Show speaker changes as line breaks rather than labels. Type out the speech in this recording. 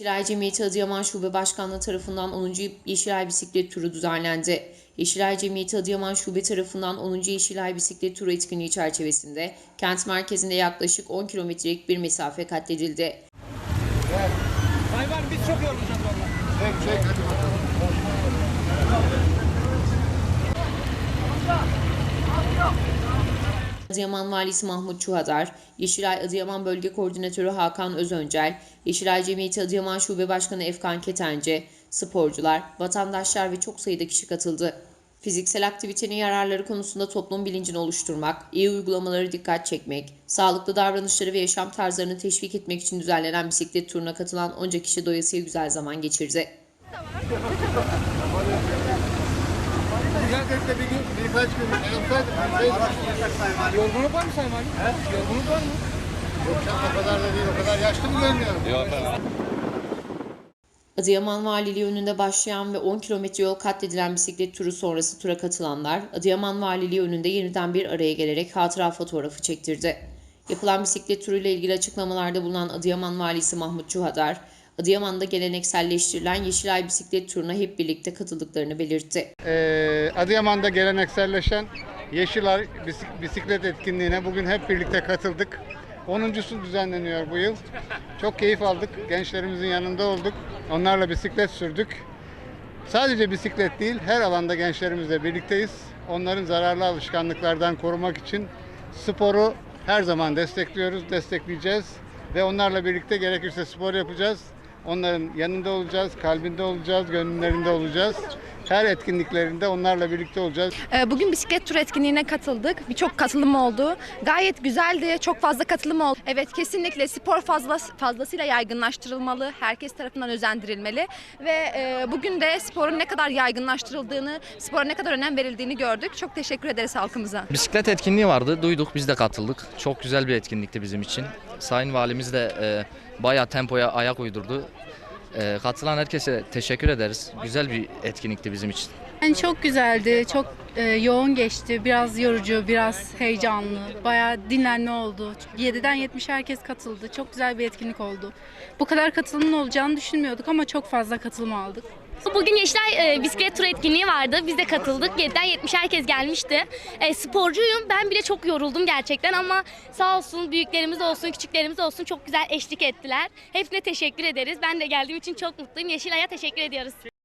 Yeşilay Cemiyeti Adıyaman Şube Başkanlığı tarafından 10. Yeşilay Bisiklet Turu düzenlendi. Yeşilay Cemiyeti Adıyaman Şube tarafından 10. Yeşilay Bisiklet Turu etkinliği çerçevesinde kent merkezinde yaklaşık 10 kilometrelik bir mesafe katledildi.
Hayvan biz çok yorulacağız valla.
Adıyaman Valisi Mahmut Çuhadar, Yeşilay Adıyaman Bölge Koordinatörü Hakan Özöncel, Yeşilay Cemiyeti Adıyaman Şube Başkanı Efkan Ketence, sporcular, vatandaşlar ve çok sayıda kişi katıldı. Fiziksel aktivitenin yararları konusunda toplum bilincini oluşturmak, iyi uygulamaları dikkat çekmek, sağlıklı davranışları ve yaşam tarzlarını teşvik etmek için düzenlenen bisiklet turuna katılan onca kişi doyasıya güzel zaman geçirdi.
Güzel bir gün, birkaç gün yapsaydık, yapsaydık.
Yorgunluk var mı Sayın Valim? He? Yorgunluk var mı?
Yok canım o kadar da değil, o kadar yaşlı mı görünüyorum?
Adıyaman Valiliği önünde başlayan ve 10 kilometre yol katledilen bisiklet turu sonrası tura katılanlar Adıyaman Valiliği önünde yeniden bir araya gelerek hatıra fotoğrafı çektirdi. Yapılan bisiklet turuyla ilgili açıklamalarda bulunan Adıyaman Valisi Mahmut Çuhadar, Adıyaman'da gelenekselleştirilen Yeşilay bisiklet turuna hep birlikte katıldıklarını belirtti.
Ee, Adıyaman'da gelenekselleşen Yeşilay bisik- bisiklet etkinliğine bugün hep birlikte katıldık. 10.sü düzenleniyor bu yıl. Çok keyif aldık. Gençlerimizin yanında olduk. Onlarla bisiklet sürdük. Sadece bisiklet değil, her alanda gençlerimizle birlikteyiz. Onların zararlı alışkanlıklardan korumak için sporu her zaman destekliyoruz, destekleyeceğiz. Ve onlarla birlikte gerekirse spor yapacağız. Onların yanında olacağız, kalbinde olacağız, gönüllerinde olacağız. Her etkinliklerinde onlarla birlikte olacağız.
Ee, Bugün bisiklet turu etkinliğine katıldık. Birçok katılım oldu. Gayet güzeldi. Çok fazla katılım oldu. Evet kesinlikle spor fazla fazlasıyla yaygınlaştırılmalı. Herkes tarafından özendirilmeli. Ve e, bugün de sporun ne kadar yaygınlaştırıldığını, spora ne kadar önem verildiğini gördük. Çok teşekkür ederiz halkımıza.
Bisiklet etkinliği vardı. Duyduk biz de katıldık. Çok güzel bir etkinlikti bizim için. Sayın Valimiz de e, bayağı tempoya ayak uydurdu. E, katılan herkese teşekkür ederiz. Güzel bir etkinlikti bizim için.
Yani çok güzeldi, çok e, yoğun geçti, biraz yorucu, biraz heyecanlı, bayağı dinlenme oldu. 7'den 70 herkes katıldı, çok güzel bir etkinlik oldu. Bu kadar katılımın olacağını düşünmüyorduk ama çok fazla katılım aldık.
Bugün Yeşilay e, bisiklet turu etkinliği vardı. Biz de katıldık. 7'den 70 herkes gelmişti. E, sporcuyum. Ben bile çok yoruldum gerçekten ama sağ olsun büyüklerimiz olsun, küçüklerimiz olsun çok güzel eşlik ettiler. Hepsine teşekkür ederiz. Ben de geldiğim için çok mutluyum. Yeşilay'a teşekkür ediyoruz.